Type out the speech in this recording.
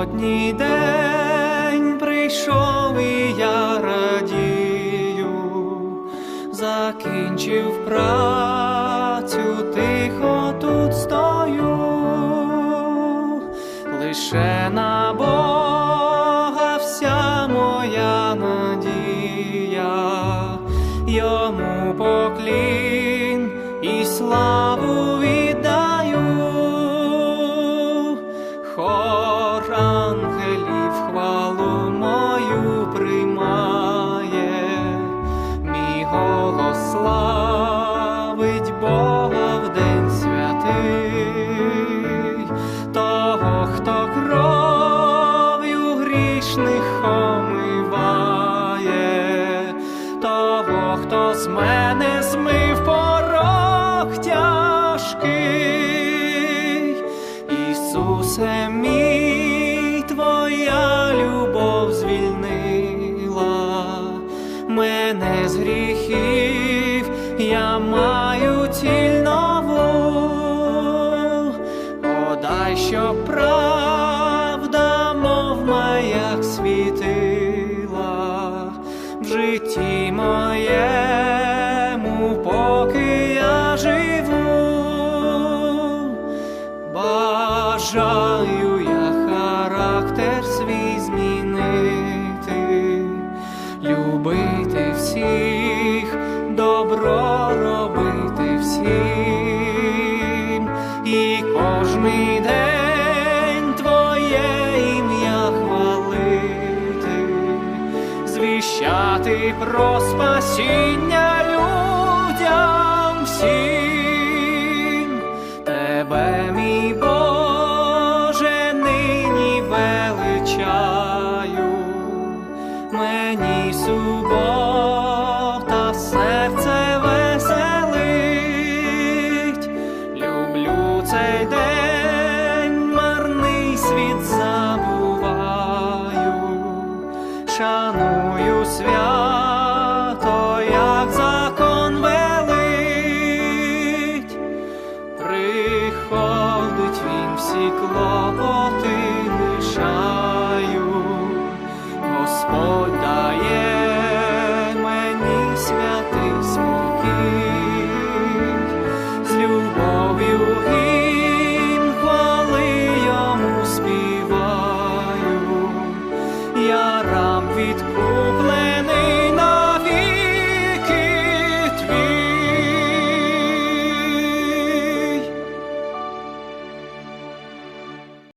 Суботній день прийшов і я радію, закінчив працю, тихо тут стою, лише на Бога вся моя надія, йому поклін і славу грішних омиває, того, хто з мене змив порог тяжкий. Ісусе мій, твоя любов звільнила мене з гріхів, я маю ціль нову, подай, що правда, житті моєму, поки я живу. Бажаю я характер свій змінити, любити звіщати про спасіння людям всім. Тебе, мій Боже, нині величаю, мені субота серце веселить, люблю цей день, йому